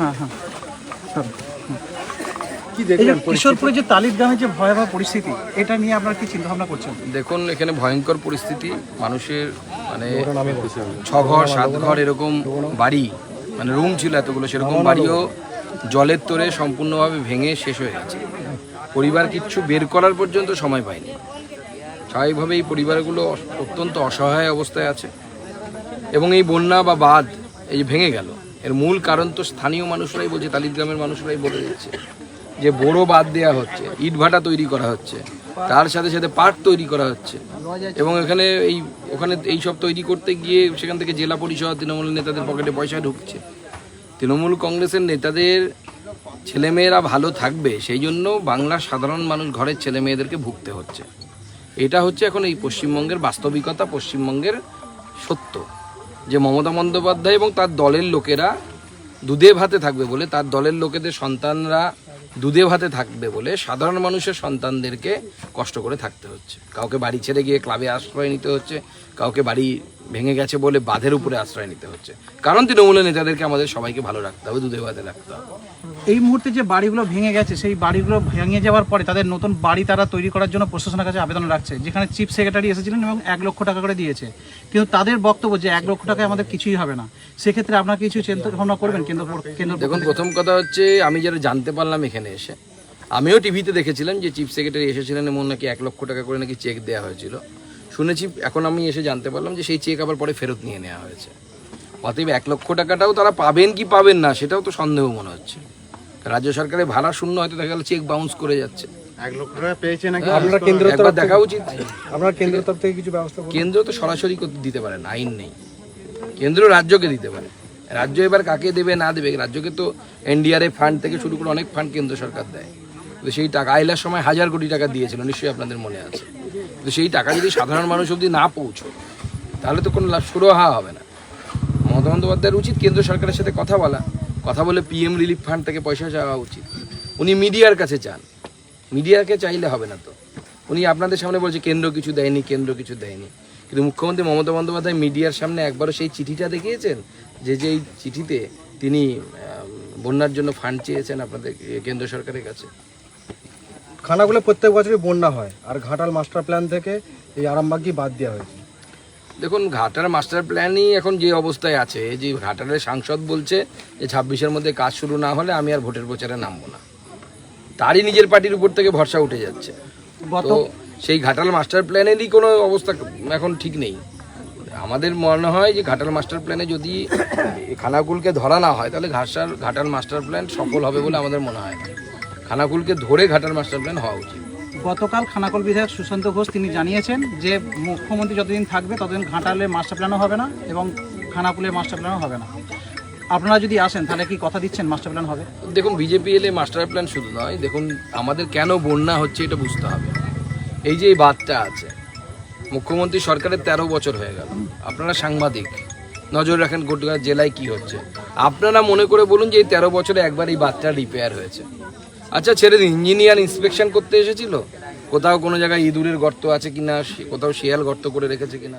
হ্যাঁ হ্যাঁ। এই যে কিশোরপুরে যে তালির গ্রামে যে ভয়াবহ পরিস্থিতি এটা নিয়ে আপনারা কি চিন্তা ভাবনা করছেন? দেখুন এখানে ভয়ঙ্কর পরিস্থিতি। মানুষের মানে ছ ঘর সাত ঘর এরকম বাড়ি মানে রুম ছিল এতগুলো সেরকম বাড়িও জলের তোরে সম্পূর্ণভাবে ভেঙে শেষ হয়ে গেছে। পরিবার কিচ্ছু বের করার পর্যন্ত সময় পায়নি। স্বাভাবিকভাবে এই পরিবারগুলো অত্যন্ত অসহায় অবস্থায় আছে। এবং এই বন্যা বা বাঁধ এই ভেঙে গেল। এর মূল কারণ তো স্থানীয় মানুষরাই বলছে তালিদ গ্রামের মানুষরাই বলে দিচ্ছে। যে বড় বাদ দেওয়া হচ্ছে ইটভাটা তৈরি করা হচ্ছে, তার সাথে সাথে পাট তৈরি করা হচ্ছে। এবং এখানে এই, ওখানে এই সব তৈরি করতে গিয়ে সেখান থেকে জেলা পরিষদ তৃণমূল নেতাদের পকেটে পয়সা ঢুকছে। তৃণমূল কংগ্রেসের নেতাদের ছেলেমেয়েরা ভালো থাকবে, সেই জন্য বাংলার সাধারণ মানুষ ঘরের ছেলে মেয়েদেরকে ভুগতে হচ্ছে। এটা হচ্ছে এখন এই পশ্চিমবঙ্গের বাস্তবিকতা, পশ্চিমবঙ্গের সত্য। যে মমতা বন্দ্যোপাধ্যায় এবং তার দলের লোকেরা দুধে ভাতে থাকবে বলে, তার দলের লোকেদের সন্তানরা দুধে ভাতে থাকবে বলে সাধারণ মানুষের সন্তানদেরকে কষ্ট করে থাকতে হচ্ছে। কাউকে বাড়ি ছেড়ে গিয়ে ক্লাবে আশ্রয় নিতে হচ্ছে, কাউকে বাড়ি ভেঙে গেছে বলে বাঁধের উপরে আশ্রয় নিতে হচ্ছে। কারণ তৃণমূলের নেতাদেরকে আমাদের সবাইকে ভালো রাখতে হবে দুধে ভাতে রাখতে হবে। এই মুহূর্তে যে বাড়িগুলো ভেঙে গেছে সেই বাড়িগুলো ভেঙে যাওয়ার পরে তাদের নতুন বাড়ি তারা তৈরি করার জন্য প্রশাসনের কাছে আবেদন রাখছে। যেখানে চিফ সেক্রেটারি এসেছিলেন এবং এক লক্ষ টাকা করে দিয়েছে। কিন্তু তাদের বক্তব্য যে এক লক্ষ টাকায় আমাদের কিছুই হবে না সেক্ষেত্রে আপনার কিছু চিন্তা ভাবনা করবেন কেন্দ্র কেন্দ্র দেখুন প্রথম কথা হচ্ছে আমি যেটা জানতে পারলাম এখানে এসে আমিও টিভিতে দেখেছিলাম যে চিফ সেক্রেটারি এসেছিলেন এমন নাকি এক লক্ষ টাকা করে নাকি চেক দেওয়া হয়েছিল। শুনেছি এখন আমি এসে জানতে পারলাম যে সেই চেক আবার পরে ফেরত নিয়ে নেওয়া হয়েছে। অতএব এক লক্ষ টাকাটাও তারা পাবেন কি পাবেন না সেটাও তো সন্দেহ মনে হচ্ছে। রাজ্য সরকারের ভাড়া শূন্য হয়তো দেখা গেল চেক বাউন্স করে যাচ্ছে। এক লক্ষ টাকা পেয়েছে নাকি? আপনারা কেন্দ্র দেখা উচিত। কেন্দ্রের কিছু ব্যবস্থা কেন্দ্র তো সরাসরি দিতে পারে না আইন নেই। কেন্দ্র রাজ্যকে দিতে পারে। রাজ্য এবার কাকে দেবে না দেবে? রাজ্যকে তো এনডিআরএফ ফান্ড থেকে শুরু করে অনেক ফান্ড কেন্দ্র সরকার দেয়। তো সেই টাকা আইলার সময় হাজার কোটি টাকা দিয়েছিল নিশ্চয়ই আপনাদের মনে আছে। তো সেই টাকা যদি সাধারণ মানুষ অবধি না পৌঁছো তাহলে তো কোনো লাভ সুরাহা হবে না। মমতা বন্দ্যোপাধ্যায়ের উচিত কেন্দ্র সরকারের সাথে কথা বলা। কথা বলে পিএম রিলিফ ফান্ড থেকে পয়সা চাওয়া উচিত। উনি মিডিয়ার কাছে চান। মিডিয়াকে চাইলে হবে না তো। উনি আপনাদের সামনে বলছে, কেন্দ্র কিছু দেয়নি, কেন্দ্র কিছু দেয়নি। কিন্তু মুখ্যমন্ত্রী মমতা বন্দ্যোপাধ্যায় মিডিয়ার সামনে একবারও সেই চিঠিটা দেখিয়েছেন যে যে চিঠিতে তিনি বন্যার জন্য ফান্ড চেয়েছেন আপনাদের কেন্দ্র সরকারের কাছে। খানাগুলো প্রত্যেক বছরই বন্যা হয় আর ঘাটাল মাস্টার প্ল্যান থেকে এই আরামবাগই বাদ দেওয়া হয়েছে। দেখুন ঘাটার মাস্টার প্ল্যানই এখন যে অবস্থায় আছে যে ঘাটালের সাংসদ বলছে যে ছাব্বিশের মধ্যে কাজ শুরু না হলে আমি আর ভোটের প্রচারে নামবো না। তারই নিজের পার্টির উপর থেকে ভরসা উঠে যাচ্ছে। তো সেই ঘাটাল মাস্টার প্ল্যানেরই কোনো অবস্থা এখন ঠিক নেই। আমাদের মনে হয় যে ঘাটাল মাস্টার প্ল্যানে যদি খানাকুলকে ধরা না হয় তাহলে ঘাটাল ঘাটাল মাস্টার প্ল্যান সফল হবে বলে আমাদের মনে হয় খানাকুলকে ধরে ঘাটাল মাস্টার প্ল্যান হওয়া উচিত। গতকাল খানাকল বিধায়ক সুশান্ত ঘোষ তিনি জানিয়েছেন যে মুখ্যমন্ত্রী যতদিন থাকবে ততদিন ঘাটালের মাস্টার প্ল্যানও হবে না এবং খানাকুলের মাস্টার প্ল্যানও হবে না। আপনারা যদি আসেন তাহলে কি কথা দিচ্ছেন মাস্টার প্ল্যান হবে? দেখুন বিজেপি এলে মাস্টার প্ল্যান শুধু নয় দেখুন আমাদের কেন বন্যা হচ্ছে এটা বুঝতে হবে। এই যে এই বাদটা আছে মুখ্যমন্ত্রী সরকারের তেরো বছর হয়ে গেল। আপনারা সাংবাদিক নজর রাখেন গোটা জেলায় কি হচ্ছে। আপনারা মনে করে বলুন যে এই তেরো বছরে একবার এই বাদটা রিপেয়ার হয়েছে। আচ্ছা ছেড়ে দিন, ইঞ্জিনিয়ার ইন্সপেকশন করতে এসেছিল? কোথাও কোনো জায়গায় ইঁদুরের গর্ত আছে কিনা? কোথাও শিয়াল গর্ত করে রেখেছে কিনা?